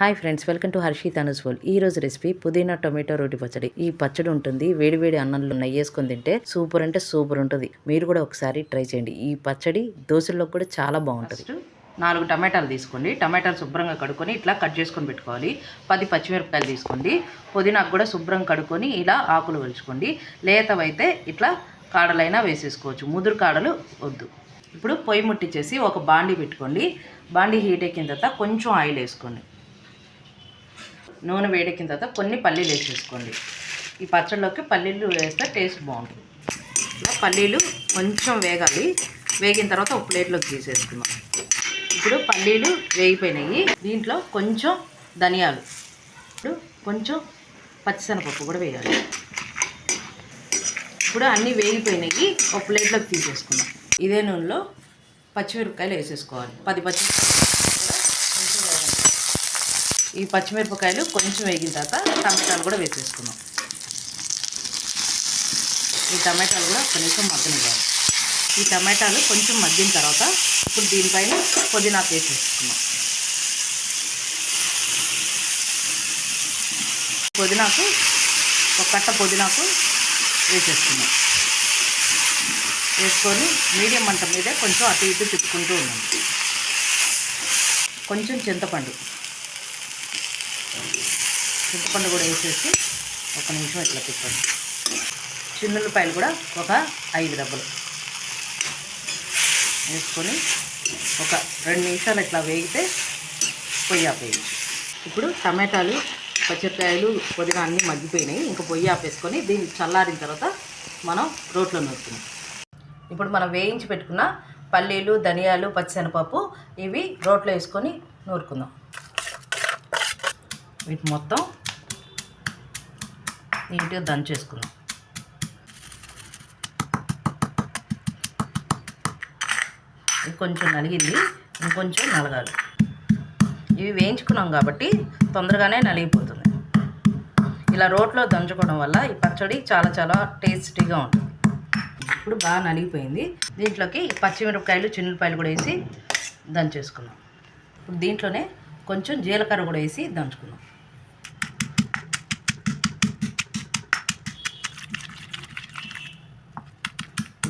Hi friends welcome to Harshit Anuswal ఈ రోజు recipe పుదీనా టొమాటో రోటి పచ్చడి. ఈ పచ్చడి ఉంటుంది వేడివేడి అన్నంలో నెయ్యి వేసుకొని తింటే సూపర్ అంటే సూపర్ ఉంటుంది. మీరు కూడా ఒకసారి ట్రై చేయండి. ఈ పచ్చడి దోశల్లో కూడా చాలా బాగుంటుంది. నాలుగు టమాటాలు తీసుకోండి. టమాటాలు శుభ్రంగా కడుక్కొని ఇట్లా కట్ చేసుకొని పెట్టుకోవాలి. పది పచ్చిమిరపకాయలు తీసుకోండి. పుదీనాకు కూడా శుభ్రం కడుక్కొని ఇలా ఆకులు ఒలుచుకోండి లేతవైతే ఇట్లా కాడలైనా వేసేసుకోవచ్చు. ముదురు కాడలు వద్దు. ఇప్పుడు పొయ్యి ముట్టించేసి ఒక బాండీ పెట్టుకోండి. బాండీ హీట్ ఎక్కిన తర్వాత కొంచెం ఆయిల్ వేసుకోండి. నూనె వేడెక్కిన తర్వాత కొన్ని పల్లీలు వేసేసుకోండి. ఈ పచ్చడిలోకి పల్లీలు వేస్తే టేస్ట్ బాగుంటుంది. ఇలా పల్లీలు కొంచెం వేగాలి. వేగిన తర్వాత ఒక ప్లేట్లోకి తీసేసుకుందాం. ఇప్పుడు పల్లీలు వేగిపోయినాయి. దీంట్లో కొంచెం ధనియాలు. ఇప్పుడు కొంచెం పచ్చిశనగపప్పు కూడా వేయాలి. ఇప్పుడు అన్నీ వేగిపోయినాయి. ఒక ప్లేట్లోకి తీసేసుకుందాం. ఇదే నూనెలో పచ్చిమిరపకాయలు వేసేసుకోవాలి. పది పచ్చిమిరపకాయలు. ఈ పచ్చిమిరపకాయలు కొంచెం వేగిన తర్వాత టమాటాలు కూడా వేసేసుకున్నాం ఈ టమాటాలు కూడా కొంచెం మగ్గనివ్వాలి. ఈ టమాటాలు కొంచెం మగ్గిన తర్వాత ఇప్పుడు దీనిపైన పుదీనాకు వేసేసుకున్నాం పుదీనాకు ఒక కట్ట పుదీనాకు వేసేసుకున్నాం వేసుకొని మీడియం మంట మీదే కొంచెం అటు ఇటు తిప్పుకుంటూ ఉన్నాం కొంచెం చింతపండు. చింతపండు కూడా వేసేసి ఒక నిమిషం ఇట్లా తిప్పండి. చిన్నులపాయలు కూడా ఒక ఐదు డబ్బలు. వేసుకొని ఒక రెండు నిమిషాలు ఇట్లా వేగితే పొయ్యి ఆపేయచ్చు. ఇప్పుడు టమాటాలు పచ్చిమిరకాయలు పుదీనా అన్నీ మగ్గిపోయినాయి. ఇంకా పొయ్యి ఆపేసుకొని దీన్ని చల్లారిన తర్వాత మనం రోట్లో నూరుతున్నాం ఇప్పుడు మనం వేయించి పెట్టుకున్న పల్లీలు ధనియాలు పచ్చిశనగపప్పు ఇవి రోట్లో వేసుకొని నూరుకుందాం. వీటి మొత్తం నీట్గా దంచు ఇది కొంచెం నలిగింది ఇంకొంచెం నలగాలి. ఇవి వేయించుకున్నాం కాబట్టి తొందరగానే నలిగిపోతుంది. ఇలా రోట్లో దంచుకోవడం వల్ల ఈ పచ్చడి చాలా చాలా టేస్టీగా ఉంటుంది. ఇప్పుడు బాగా నలిగిపోయింది. దీంట్లోకి పచ్చిమిరపకాయలు చిన్నపాయలు కూడా వేసి దంచేసుకున్నాం ఇప్పుడు దీంట్లోనే కొంచెం జీలకర్ర కూడా వేసి దంచుకున్నాం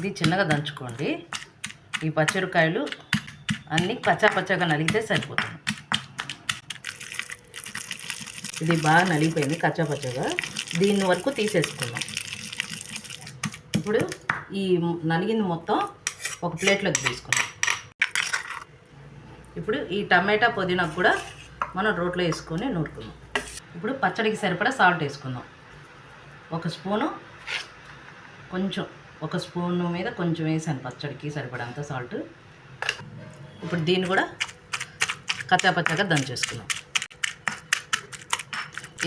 ఇది చిన్నగా దంచుకోండి. ఈ పచ్చిమిరపకాయలు అన్నీ పచ్చా పచ్చగా నలిగితే సరిపోతుంది. ఇది బాగా నలిగిపోయింది కచ్చా పచ్చగా. దీని వరకు తీసేసుకుందాం. ఇప్పుడు ఈ నలిగింది మొత్తం ఒక ప్లేట్లోకి తీసుకుందాం. ఇప్పుడు ఈ టమాటా పుదీనా కూడా మనం రోట్లో వేసుకొని నూరుకుందాం. ఇప్పుడు పచ్చడికి సరిపడా సాల్ట్ వేసుకుందాం. ఒక స్పూను కొంచెం ఒక స్పూన్ మీద కొంచెం వేసాను పచ్చడికి సరిపడంత సాల్ట్. ఇప్పుడు దీన్ని కూడా కచ్చాపచ్చగా దంచేసుకున్నాం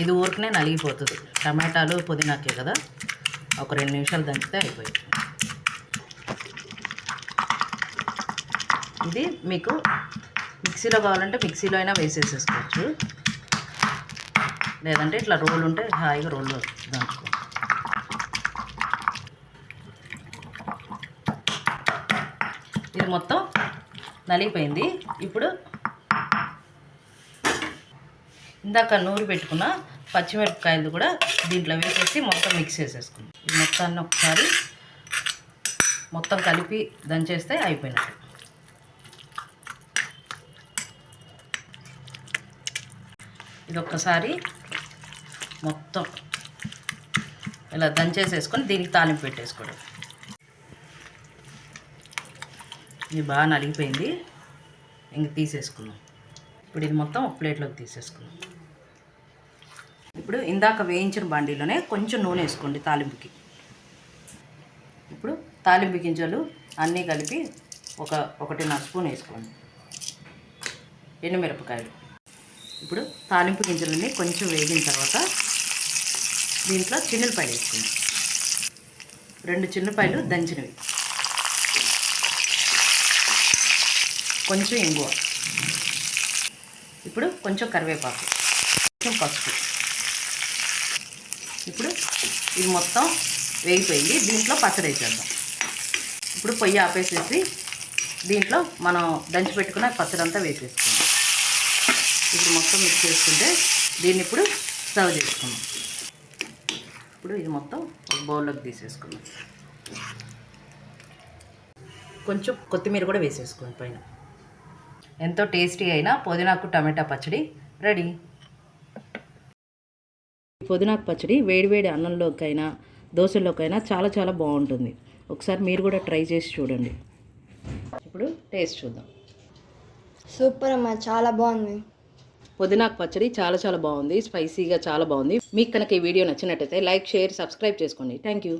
ఇది ఊరికనే నలిగిపోతుంది. టమాటాలు పుదీనాకే కదా. ఒక రెండు నిమిషాలు దంచితే అయిపోయింది. ఇది మీకు మిక్సీలో కావాలంటే మిక్సీలో అయినా వేసేసేసుకోవచ్చు. లేదంటే ఇట్లా రోల్ ఉంటే హాయిగా రోల్లో దంచుకో ఇది మొత్తం నలిగిపోయింది. ఇప్పుడు ఇందాక నూరు పెట్టుకున్న పచ్చిమిరపకాయలు కూడా దీంట్లో వేసేసి మొత్తం మిక్స్ చేసేసుకుందాం. ఈ మొత్తాన్ని ఒకసారి మొత్తం కలిపి దంచేస్తే అయిపోయినట్టు. ఇది ఒక్కసారి మొత్తం ఇలా దంచేసేసుకొని దీనికి తాలింపు పెట్టేసుకోవడం. ఇది బాగా నలిగిపోయింది. ఇంక తీసేసుకున్నాం ఇప్పుడు ఇది మొత్తం ఒక ప్లేట్లోకి తీసేసుకున్నాం ఇప్పుడు ఇందాక వేయించిన బండిలోనే కొంచెం నూనె వేసుకోండి తాలింపుకి. ఇప్పుడు తాలింపు గింజలు అన్నీ కలిపి ఒక ఒకటిన్నర స్పూన్ వేసుకోండి. ఎండుమిరపకాయలు. ఇప్పుడు తాలింపు గింజలన్నీ కొంచెం వేగిన తర్వాత దీంట్లో చిన్నపాయలు వేసుకోండి. రెండు చిన్నపాయలు దంచినవి. కొంచెం ఇంగువ. ఇప్పుడు కొంచెం కరివేపాకు కొంచెం పసుపు. ఇప్పుడు ఇది మొత్తం వేగిపోయింది. దీంట్లో పచ్చడి వేసేద్దాం. ఇప్పుడు పొయ్యి ఆపేసేసి దీంట్లో మనం దంచి పెట్టుకున్న పచ్చడి అంతా వేసేసుకుందాం. ఇప్పుడు మొత్తం మిక్స్ చేసుకుంటే దీన్ని ఇప్పుడు సర్వ్ చేసుకుందాం. ఇప్పుడు ఇది మొత్తం ఒక బౌల్లోకి తీసేసుకుందాం. కొంచెం కొత్తిమీర కూడా వేసేసుకోండి పైన. ఎంతో టేస్టీ అయిన పుదీనాకు టమాటా పచ్చడి రెడీ. పుదీనాకు పచ్చడి వేడివేడి అన్నంలోకైనా దోశల్లోకైనా చాలా చాలా బాగుంటుంది. ఒకసారి మీరు కూడా ట్రై చేసి చూడండి. ఇప్పుడు టేస్ట్ చూద్దాం. సూపర్ అమ్మా చాలా బాగుంది. పుదీనాకు పచ్చడి చాలా చాలా బాగుంది స్పైసీగా చాలా బాగుంది. మీకు కనుక ఈ వీడియో నచ్చినట్టయితే లైక్ షేర్ సబ్స్క్రైబ్ చేసుకోండి. Thank you.